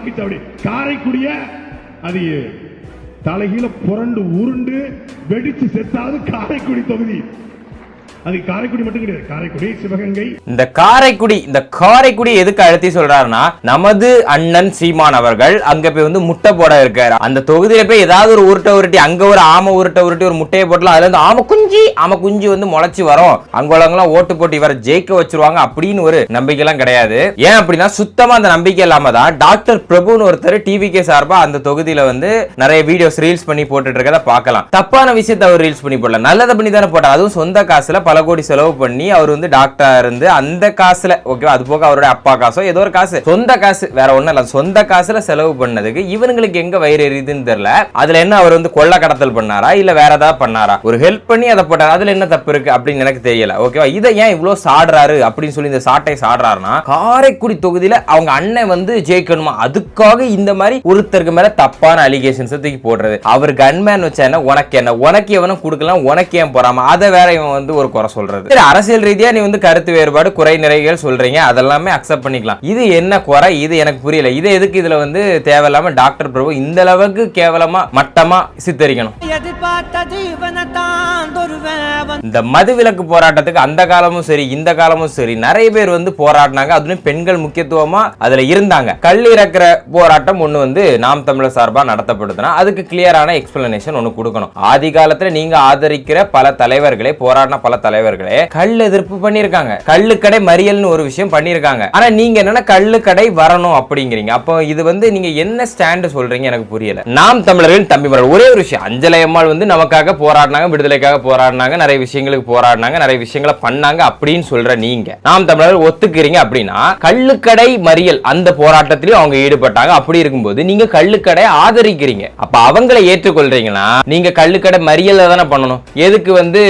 வாக்குச்சாவடி காரைக்குடிய அது தலைகீழ புரண்டு உருண்டு வெடிச்சு செத்தாவது காரைக்குடி தொகுதி. அது காரைக்குடி மட்டும் கிடையாது. காரைக்குடி சிவகங்கை. இந்த காரைக்குடி இந்த காரைக்குடி எதுக்கு அழுத்தி சொல்றாருன்னா நமது அண்ணன் சீமான் அவர்கள் அங்க போய் வந்து முட்டை போட இருக்காரு. அந்த தொகுதியில போய் ஏதாவது ஒரு உருட்டை உருட்டி அங்க ஒரு ஆமை உருட்டை உருட்டி ஒரு முட்டையை போட்டலாம் அதுல இருந்து ஆமை குஞ்சு ஆமை குஞ்சு வந்து முளைச்சு வரும். அங்க ஓட்டு போட்டு இவரை ஜெயிக்க வச்சிருவாங்க அப்படின்னு ஒரு நம்பிக்கை எல்லாம் கிடையாது. ஏன் அப்படின்னா சுத்தமா அந்த நம்பிக்கை இல்லாம தான் டாக்டர் பிரபுன்னு ஒருத்தர் டிவிகே சார்பா அந்த தொகுதியில வந்து நிறைய வீடியோஸ் ரீல்ஸ் பண்ணி போட்டுட்டு இருக்கதை பார்க்கலாம். தப்பான விஷயத்தை அவர் ரீல்ஸ் பண்ணி போடல. நல்லதை பண்ணி தானே போட்டார். அதுவும் சொந்த காசுல பல கோடி செலவு பண்ணி அவர் வந்து டாக்டரா இருந்து அந்த காசுல ஓகேவா அது போக அவருடைய அப்பா காசோ ஏதோ ஒரு காசு. சொந்த காசு வேற ஒண்ணும் இல்ல. சொந்த காசுல செலவு பண்ணதுக்கு இவங்களுக்கு எங்க வயிறு எரியுதுன்னு தெரியல. அதுல என்ன அவர் வந்து கொள்ள கடத்தல் பண்ணாரா? இல்ல வேற ஏதாவது பண்ணாரா? ஒரு ஹெல்ப் பண்ணி அதை போட்டார்? அதுல என்ன தப்பு இருக்கு அப்படின்னு எனக்கு தெரியல. ஓகேவா இதை ஏன் இவ்வளவு சாடுறாரு அப்படின்னு சொல்லி இந்த சாட்டை சாடுறாருன்னா காரைக்குடி தொகுதியில அவங்க அண்ணன் வந்து ஜெயிக்கணுமா? அதுக்காக இந்த மாதிரி ஒருத்தருக்கு மேல தப்பான அலிகேஷன்ஸ் தூக்கி போடுறது. அவர் கன்மேன் வச்சா என்ன? உனக்கு என்ன? உனக்கு எவனும் கொடுக்கலாம் உனக்கு ஏன் போறாமா? அதை வேற இவன் வந்து ஒரு குறை சொல்றது. சரி அரசியல் ரீதியா நீ வந்து கருத்து வேறுபாடு குறை நிறைகள் சொல்றீங்க. அதெல்லாமே அக்செப்ட் பண்ணிக்கலாம். இது என்ன குறை? இது எனக்கு புரியல. இது எதுக்கு இதுல வந்து தேவையில்லாம டாக்டர் பிரபு இந்த அளவுக்கு கேவலமா மட்டமா சித்தரிக்கணும்? இந்த மதுவிலக்கு போராட்டத்துக்கு அந்த காலமும் சரி இந்த காலமும் சரி நிறைய பேர் வந்து போராடினாங்க. அதுலயும் பெண்கள் முக்கியத்துவமா அதுல இருந்தாங்க. கல் இறக்குற போராட்டம் ஒண்ணு வந்து நாம் தமிழர் சார்பா நடத்தப்படுதுன்னா அதுக்கு கிளியரான எக்ஸ்பிளனேஷன் ஒண்ணு கொடுக்கணும். ஆதி காலத்துல நீங்க ஆதரிக்கிற பல தலைவர்களே போராடின பல தலைவர்களே கல் எதிர்ப்பு பண்ணிருக்காங்க. கல்லுக்கடை மறியல்னு ஒரு விஷயம் பண்ணியிருக்காங்க ஆனா நீங்க என்னன்னா கல்லுக்கடை வரணும் அப்படிங்கிறீங்க. அப்போ இது வந்து நீங்க என்ன ஸ்டாண்டு சொல்றீங்க எனக்கு புரியல. நாம் தமிழர்கள் தம்பி ஒரே ஒரு விஷயம். அஞ்சலை அம்மாள் வந்து நமக்காக போராடினாங்க விடுதலைக்காக போராடினாங்க நிறைய விஷயங்களுக்கு போராடினாங்க நிறைய விஷயங்களை பண்ணாங்க அப்படின்னு சொல்ற நீங்க. நாம் தமிழர்கள் ஒத்துக்கிறீங்க அப்படின்னா கல்லுக்கடை மறியல் அந்த போராட்டத்திலையும் அவங்க ஈடுபட்டாங்க. அப்படி இருக்கும்போது நீங்க கள்ளுக்கடை ஆதரிக்கிறீங்க. அப்ப அவங்களை ஏற்றுக்கொள்றீங்கன்னா நீங்க கள்ளுக்கடை மறியல தானே பண்ணணும். எதுக்கு வந்து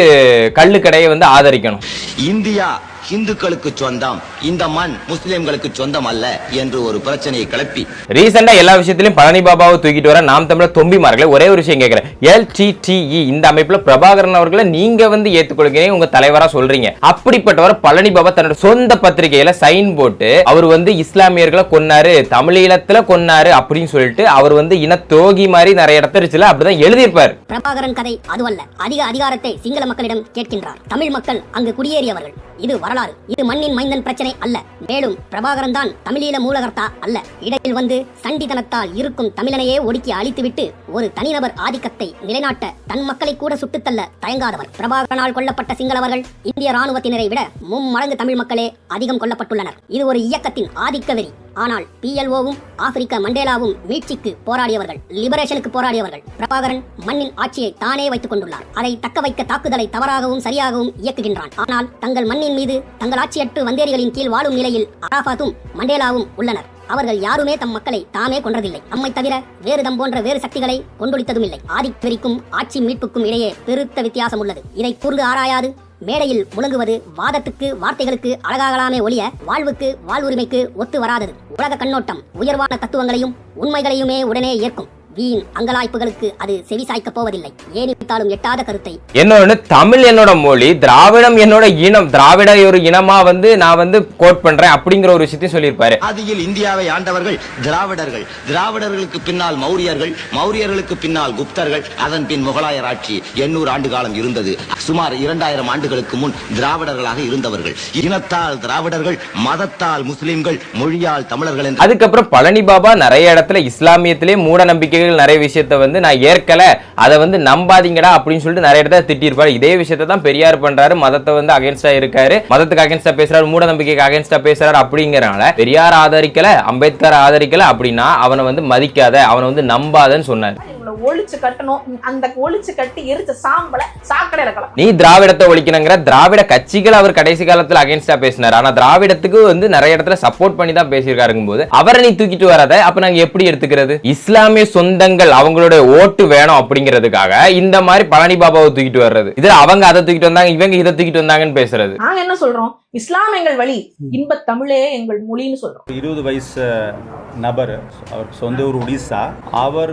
கல்லுக்கடையை வந்து ஆதரிக்கணும். இந்தியா இந்துக்களுக்கு சொந்தம். இந்த மண் முஸ்லிம்களுக்கு சொந்தம் அல்ல என்று ஒரு பிரச்சனையை கிளப்பி. ரீசெண்டா எல்லா விஷயத்திலும் பழனி பாபாவை தூக்கிட்டு வர நாம் தமிழர் தொம்பிமார்களே ஒரே ஒரு விஷயம் கேட்கிறேன். எல்டிடிஇ இந்த அமைப்புல பிரபாகரன் அவர்களை நீங்க வந்து ஏத்துக்கொள்கிறீங்க உங்க தலைவரா சொல்றீங்க. அப்படிப்பட்டவர் பழனி பாபா தன்னோட சொந்த பத்திரிகையில சைன் போட்டு அவர் வந்து இஸ்லாமியர்களை கொன்னாரு தமிழீழத்துல கொன்னாரு அப்படின்னு சொல்லிட்டு அவர் வந்து இன துரோகி மாதிரி நிறைய இடத்துல அப்படிதான் எழுதியிருப்பாரு. பிரபாகரன் கதை அதுவல்ல. அதிக அதிகாரத்தை சிங்கள மக்களிடம் கேட்கின்றார். தமிழ் மக்கள் அங்கு குடியேறியவர்கள். இது வரலாறு. இது மண்ணின் மைந்தன் பிரச்சனை அல்ல. மேலும் பிரபாகரன் தான் தமிழீழ மூலகர்த்தா அல்ல. இடையில் வந்து சண்டித்தனத்தால் இருக்கும் தமிழனையே ஒடுக்கி அழித்துவிட்டு ஒரு தனிநபர் ஆதிக்கத்தை நிலைநாட்ட தன் மக்களை கூட சுட்டுத்தள்ள தயங்காதவர். பிரபாகரனால் கொல்லப்பட்ட சிங்களவர்கள் இந்திய ராணுவத்தினரை விட மும்மடங்கு தமிழ் மக்களே அதிகம் கொல்லப்பட்டுள்ளனர். இது ஒரு இயக்கத்தின் ஆதிக்க வெறி ஆனால் பிஎல்ஓவும் ஆப்பிரிக்க மண்டேலாவும் மீட்சிக்கு போராடியவர்கள் லிபரேஷனுக்கு போராடியவர்கள். பிரபாகரன் மண்ணின் ஆட்சியை தானே வைத்துக் கொண்டுள்ளார். அதை தக்க வைக்க தாக்குதலை தவறாகவும் சரியாகவும் இயக்குகின்றான். ஆனால் தங்கள் மண்ணின் மீது தங்கள் ஆட்சியற்று வந்தேரிகளின் கீழ் வாழும் நிலையில் அராபாத்தும் மண்டேலாவும் உள்ளனர். அவர்கள் யாருமே தம் மக்களை தாமே கொன்றதில்லை. நம்மை தவிர வேறு தம் போன்ற வேறு சக்திகளை கொண்டொழித்ததும் இல்லை ஆதிக்கவெறிக்கும் ஆட்சி மீட்புக்கும் இடையே பெருத்த வித்தியாசம் உள்ளது. இதை கூர்ந்து ஆராயாது மேடையில் முழங்குவது வாதத்துக்கு வார்த்தைகளுக்கு அழகாகலாமே ஒழிய வாழ்வுக்கு வாழ்வுரிமைக்கு ஒத்து வராதது. உலக கண்ணோட்டம் உயர்வான தத்துவங்களையும் உண்மைகளையுமே உடனே ஏற்கும். வீண் அங்கலாய்ப்புகளுக்கு அது செவி சாய்க்கப் போவதில்லை. ஏனித்தாலும் எட்டாத கருத்தை. என்னோட தமிழ் என்னோட மொழி திராவிடம் என்னோட இனம் திராவிட ஒரு இனமா வந்து நான் வந்து கோட் பண்றேன் அப்படிங்கிற ஒரு விஷயத்தையும் சொல்லியிருப்பாரு. ஆதியில் இந்தியாவை ஆண்டவர்கள் திராவிடர்கள். திராவிடர்களுக்கு பின்னால் மௌரியர்கள் மௌரியர்களுக்கு பின்னால் குப்தர்கள் அதன் பின் முகலாயர் ஆட்சி எண்ணூறு ஆண்டு காலம் இருந்தது. சுமார் இரண்டாயிரம் ஆண்டுகளுக்கு முன் திராவிடர்களாக இருந்தவர்கள். இனத்தால் திராவிடர்கள் மதத்தால் முஸ்லிம்கள் மொழியால் தமிழர்கள் அதுக்கப்புறம் பழனி பாபா நிறைய இடத்துல இஸ்லாமியத்திலே மூட நம்பிக்கைகள் நிறைய விஷயத்த வந்து நான் ஏற்கலை. அதை வந்து நம்பாதீங்கடா அப்படின்னு சொல்லிட்டு நிறைய இடத்த திட்டிருப்பாரு இதே விஷயத்தை தான் பெரியார் பண்றாரு. மதத்தை வந்து அகேன்ஸ்டா இருக்காரு. மதத்துக்கு அகேன்ஸ்டா பேசுறாரு. மூட நம்பிக்கைக்கு அகேன்ஸ்டா பேசுறாரு அப்படிங்கிறனால பெரியார் ஆதரிக்கல அம்பேத்கர் ஆதரிக்கல அப்படின்னா அவனை வந்து மதிக்காத அவனை வந்து நம்பாதன்னு சொன்னார். ஒழிச்சு கட்டணும். அந்த ஒழிச்சு கட்டி எரிச்ச சாம்பலை சாக்கடையில கலக்கணும். நீ திராவிடத்தை ஒழிக்கணுங்கிற திராவிட கட்சிகள் அவர் கடைசி காலத்துல அகேன்ஸ்டா பேசினார். ஆனா திராவிடத்துக்கு வந்து நிறைய இடத்துல சப்போர்ட் பண்ணி தான் பேசியிருக்காருங்கும் போது அவரை நீ தூக்கிட்டு வராத. அப்ப நாங்க எப்படி எடுத்துக்கிறது? இஸ்லாமிய சொந்தங்கள் அவங்களோட ஓட்டு வேணும் அப்படிங்கிறதுக்காக இந்த மாதிரி பழனி பாபாவை தூக்கிட்டு வர்றது. இதுல அவங்க அதை தூக்கிட்டு வந்தாங்க இவங்க இதை தூக்கிட்டு வந்தாங்கன்னு பேசுறது. நாங்க என்ன சொல்றோம்? இஸ்லாம் எங்கள் வழி இன்பத் தமிழே எங்கள் மொழின்னு சொல்றோம். இருபது வயசு நபர் அவர் சொந்த ஊர் ஒடிசா. அவர்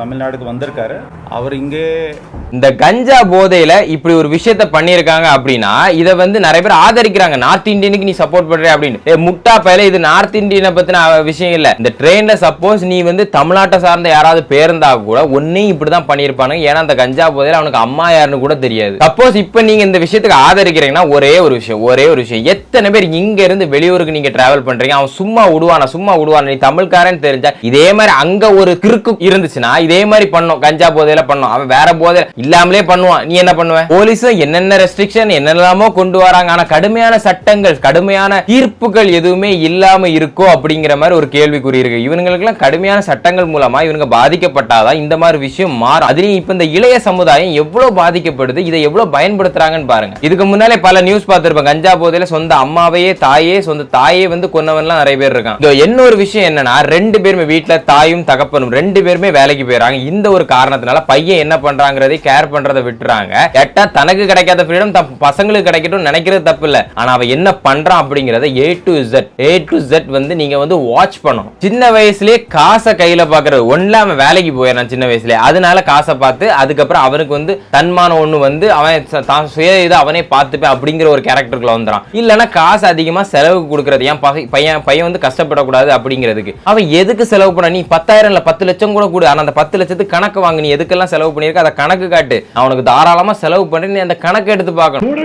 தமிழ்நாடுக்கு வந்திருக்காரு. அவர் இங்கே இந்த கஞ்சா போதையில இப்படி ஒரு விஷயத்த பண்ணியிருக்காங்க அப்படின்னா இதை வந்து நிறைய பேர் ஆதரிக்கிறாங்க. நார்த் இந்தியனுக்கு நீ சப்போர்ட் பண்ற அப்படின்னு. ஏ முட்டா பயல இது நார்த் இந்தியனை பத்தின விஷயம் இல்ல. இந்த ட்ரெயின்ல சப்போஸ் நீ வந்து தமிழ்நாட்டை சார்ந்த யாராவது பேருந்தா கூட ஒன்னையும் இப்படிதான் பண்ணியிருப்பானுங்க. ஏன்னா அந்த கஞ்சா போதையில அவனுக்கு அம்மா யாருன்னு கூட தெரியாது. சப்போஸ் இப்ப நீங்க இந்த விஷயத்துக்கு ஆதரிக்கிறீங்கன்னா ஒரே ஒரு விஷயம் ஒரே ஒரு விஷயம். விஷயம் எத்தனை பேர் இங்க இருந்து வெளியூருக்கு நீங்க டிராவல் பண்றீங்க? அவன் சும்மா விடுவானா சும்மா விடுவானா? நீ தமிழ்காரன் தெரிஞ்சா இதே மாதிரி அங்க ஒரு கிறுக்கு இருந்துச்சுன்னா இதே மாதிரி பண்ணும். கஞ்சா போதையில பண்ணும். அவன் வேற போதையில இல்லாமலே பண்ணுவான். நீ என்ன பண்ணுவ? போலீஸும் என்னென்ன ரெஸ்ட்ரிக்ஷன் என்னெல்லாமோ கொண்டு வராங்க. ஆனா கடுமையான சட்டங்கள் கடுமையான தீர்ப்புகள் எதுவுமே இல்லாம இருக்கோ அப்படிங்கிற மாதிரி ஒரு கேள்விக்குறி இருக்கு. இவங்களுக்கெல்லாம் கடுமையான சட்டங்கள் மூலமா இவங்க பாதிக்கப்பட்டாதான் இந்த மாதிரி விஷயம் மாறும். அதுலயும் இப்ப இந்த இளைய சமுதாயம் எவ்வளவு பாதிக்கப்படுது இதை எவ்வளவு பயன்படுத்துறாங்கன்னு பாருங்க. இதுக்கு முன்னாலே பல நியூஸ் பார்த்திருப்பேன். கஞ்சா போதையில சொந்த அம்மாவையே தாயே சொந்த தாயே வந்து கொன்னவன்லாம் நிறைய பேர் இருக்கான் இதோ இன்னொரு விஷயம் என்னன்னா ரெண்டு பேருமே வீட்டில் தாயும் தகப்பனும் ரெண்டு பேருமே வேலைக்கு போயிறாங்க. இந்த ஒரு காரணத்தினால பையன் என்ன பண்றாங்கிறதை கேர் பண்றதை விட்டுறாங்க. கேட்டா தனக்கு கிடைக்காத ஃப்ரீடம் தன் பசங்களுக்கு கிடைக்கட்டும் நினைக்கிறது தப்பு இல்ல. ஆனா அவன் என்ன பண்றான் அப்படிங்கறத A to Z A to Z வந்து நீங்க வந்து வாட்ச் பண்ணணும். சின்ன வயசுலயே காசை கையில பாக்குறது. ஒண்ணுல அவன் வேலைக்கு போயிடறான் சின்ன வயசுலயே. அதனால காசை பார்த்து அதுக்கப்புறம் அவனுக்கு வந்து தன்மானம் ஒண்ணு வந்து அவன் தான் சுய இதை அவனே பார்த்துப்பேன் அப்படிங்கிற ஒரு கேரக்டருக்குள்ள வந்துறான். இல்லைன்னா காசு அதிகமா செலவுக்கு கொடுக்கறது. ஏன் பையன் பையன் வந்து கஷ்டப்படக்கூடாது அப்படிங்கிறதுக்கு. அவன் எதுக்கு செலவு பண்ண? நீ பத்தாயிரம் இல்லை பத்து லட்சம் கூட கூடு. ஆனால் அந்த பத்து லட்சத்துக்கு கணக்கு வாங்கு. நீ எதுக்கெல்லாம் செலவு பண்ணியிருக்க? அதை கணக்கு காட்டு. அவனுக்கு தாராளமாக செலவு பண்ணி. நீ அந்த கணக்கு எடுத்து பார்க்கணும்.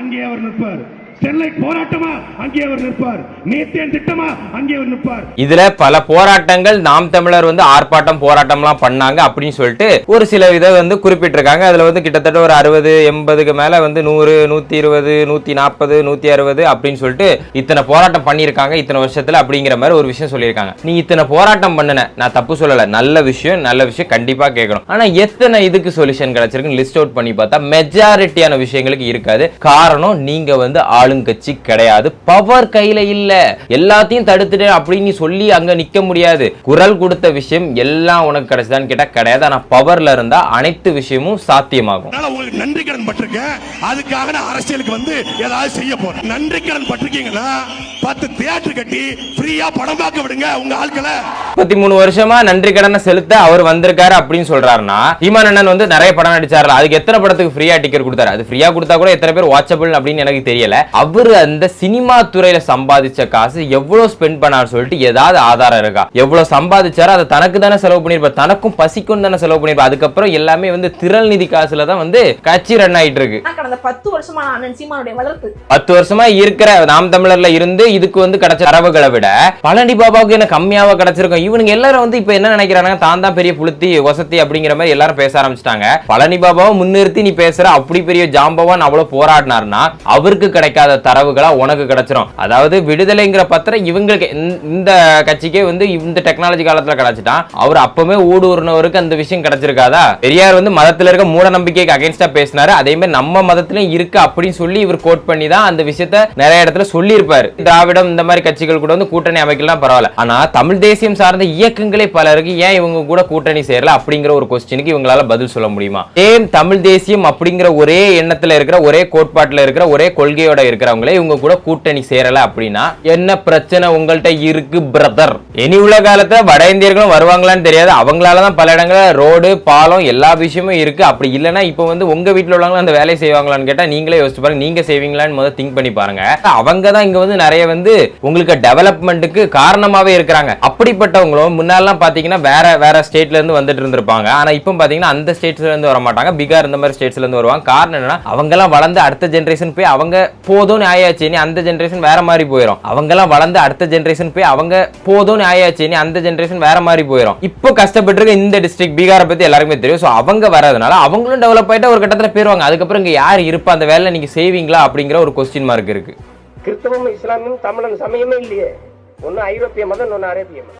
அங்கே அவர் நிற்பார். சென்னை போராட்டமா? அங்கே அவர் நிற்பார். நேத்தேன் திட்டமா? அங்கே அவர் நிற்பார். இதுல பல போராட்டங்கள் நாம் தமிழர் வந்து ஆர்ப்பாட்டம் போராட்டம்லாம் பண்ணாங்க அப்படின்னு சொல்லிட்டு ஒரு சில இதை வந்து குறிப்பிட்டிருக்காங்க. அதுல வந்து கிட்டத்தட்ட ஒரு அறுபது எண்பதுக்கு மேல வந்து நூறு நூத்தி இருபது நூத்தி நாற்பது நூத்தி அறுபது அப்படின்னு சொல்லிட்டு இத்தனை போராட்டம் பண்ணியிருக்காங்க. இத்தனை வருஷத்துல அப்படிங்கிற மாதிரி ஒரு விஷயம் சொல்லியிருக்காங்க. நீ இத்தனை போராட்டம் பண்ணுன நான் தப்பு சொல்லல. நல்ல விஷயம் நல்ல விஷயம் கண்டிப்பா கேட்கணும். ஆனா எத்தனை இதுக்கு சொல்யூஷன் கிடைச்சிருக்குன்னு லிஸ்ட் அவுட் பண்ணி பார்த்தா மெஜாரிட்டியான விஷயங்களுக்கு இருக்காது. காரணம் நீங்க வந்து ஆளுங்கட்சி கிடையாது. பவர் கையில இல்ல. எல்லாத்தையும் தடுத்துட்டு அப்படின்னு சொல்லி அங்க நிக்க முடியாது. குரல் கொடுத்த விஷயம் எல்லாம் உனக்கு கிடைச்சதான்னு கேட்டா கிடையாது. ஆனா பவர்ல இருந்தா அனைத்து விஷயமும் சாத்தியமாகும். நன்றி கடன் பட்டிருக்கேன். அதுக்காக நான் அரசியலுக்கு வந்து ஏதாவது செய்ய போறேன். நன்றி கடன் பட்டிருக்கீங்கன்னா பத்து தியேட்டர் கட்டி ஃப்ரீயா படம் பார்க்க விடுங்க உங்க ஆட்களை. முப்பத்தி மூணு வருஷமா நன்றி கடனை செலுத்த அவர் வந்திருக்காரு அப்படின்னு சொல்றாருன்னா சீமான் அண்ணன் வந்து நிறைய படம் நடிச்சார்ல. அதுக்கு எத்தனை படத்துக்கு ஃப்ரீயா டிக்கெட் கொடுத்தாரு? அது ஃப்ரீயா கொடுத்தா கூட எத்தனை பேர் வாட்சபிள் அப்படின்னு எனக்கு தெரியல. அவர் அந்த சினிமா துறையில சம்பாதிச்ச காசு எவ்வளவு ஸ்பெண்ட் பண்ணார் சொல்லிட்டு ஏதாவது ஆதாரம் இருக்கா? எவ்வளவு சம்பாதிச்சாரோ அதை தனக்கு தானே செலவு பண்ணிருப்பார் தனக்கும் பசிக்கும் தானே செலவு பண்ணிருப்பார் அதுக்கப்புறம் எல்லாமே வந்து திரள் நிதி காசுல தான் வந்து கட்சி ரன் ஆயிட்டு இருக்கு. கடந்த பத்து வருஷமா சீமானுடைய வளர்ப்பு. பத்து வருஷமா இருக்கிற நாம் தமிழர்ல இருந்து இதுக்கு வந்து கிடைச்ச தரவுகளை விட பழனி பாபாவுக்கு என்ன கம்மியாவா கிடைச்சிருக்கும்? இவனுங்க எல்லாரும் வந்து இப்ப என்ன நினைக்கிறாங்க தான் தான் பெரிய புளுத்தி வசதி அப்படிங்கிற மாதிரி எல்லாரும் பேச ஆரம்பிச்சிட்டாங்க. பழனி பாபாவை முன்னிறுத்தி நீ பேசுற அப்படி பெரிய ஜாம்பவான் அவ்வளவு போராடினார்னா அவருக்கு கிடைக்காத தரவுகளாக உனக்கு கிடைச்சிரும். அதாவது விடுதலைங்கிற பத்திரம் இவங்களுக்கு இந்த- இந்த கட்சிக்கே வந்து இந்த டெக்னாலஜி காலத்துல கிடைச்சிட்டான் அவர் அப்பவுமே ஊடுருனவருக்கு அந்த விஷயம் கிடைச்சிருக்காதா? பெரியார் வந்து மதத்துல இருக்க மூட நம்பிக்கைக்கு அகைன்ஸ்டா பேசினாரு. அதே மாதிரி நம்ம மதத்திலயும் இருக்கு அப்படின்னு சொல்லி இவர் கோட் பண்ணி தான் அந்த விஷயத்த நிறைய இடத்துல சொல்லியிருப்பாரு. திராவிடம் இந்த மாதிரி கட்சிகள் கூட வந்து கூட்டணி அமைக்கலாம் பரவாயில்ல. ஆனா தமிழ் தேசியம் சார்ந்த இயக்கங்களே பலருக்கு ஏன் இவங்க கூட கூட்டணி சேரல அப்படிங்கிற ஒரு கொஸ்டினுக்கு இவங்களால பதில் சொல்ல முடியுமா? சேம் தமிழ் தேசியம் அப்படிங்கிற ஒரே எண்ணத்துல இருக்கிற ஒரே கோட்பாட்டில் இருக்கிற ஒரே கொள்கையோட இருக்கிறவங்களே இவங்க கூட கூட்டணி சேரல அப்படின்னா என்ன பிரச்சனை உங்கள்கிட்ட இருக்கு பிரதர் இனி உள்ள காலத்துல வட இந்தியர்களும் வருவாங்களான்னு தெரியாது. அவங்களால தான் பல இடங்கள்ல ரோடு பாலம் எல்லா விஷயமும் இருக்கு. அப்படி இல்லைன்னா இப்போ வந்து உங்க வீட்டுல உள்ளவங்க அந்த வேலையை செய்வாங்களான்னு கேட்டா நீங்களே யோசிச்சு பாருங்க. நீங்க செய்வீங்களான்னு முதல் திங்க் பண்ணி பாருங்க. அவங்க தான் இங்க வந்து நிறைய வந்து உங்களுக்கு டெவலப்மெண்ட்டுக்கு காரணமாவே இருக்கிறாங்க. அப்படிப்பட்டவங்களும் முன்னாலாம் பார்த்தீங்கன்னா வேற வேற ஸ்டேட்ல இருந்து வந்துட்டு இருந்திருப்பாங்க. ஆனா இப்போ பார்த்தீங்கன்னா அந்த ஸ்டேட்ஸ்ல இருந்து வர மாட்டாங்க பீகார் இந்த மாதிரி ஸ்டேட்ஸ்ல இருந்து வருவாங்க. காரணம் என்னன்னா அவங்க எல்லாம் வளர்ந்து அடுத்த ஜென்ரேஷன் போய் அவங்க போதும்னு ஆயாச்சு நீ அந்த ஜென்ரேஷன் வேற மாதிரி போயிடும் அவங்க எல்லாம் வளர்ந்து அடுத்த ஜென்ரேஷன் போய் அவங்க போதும்னு ஆயாச்சு நீ அந்த ஜென்ரேஷன் வேற மாதிரி போயிடும் இப்போ கஷ்டப்பட்டு இருக்க இந்த டிஸ்ட்ரிக்ட் பீகாரை பத்தி எல்லாருக்குமே தெரியும். ஸோ அவங்க வரதுனால அவங்களும் டெவலப் ஆயிட்டா ஒரு கட்டத்தில் போயிருவாங்க. அதுக்கப்புறம் இங்க யார் இருப்பா? அந்த வேலை நீங்க செய்வீங்களா? அப்படிங்கிற ஒரு கொஸ்டின் மார்க் இருக்கு. கிறிஸ்தவம் இஸ்லாமியம் தமிழன் சமயமே இல்லையே. ஒன்னு ஐரோப்பிய மதம் ஒன்னு அரேபிய மதம்.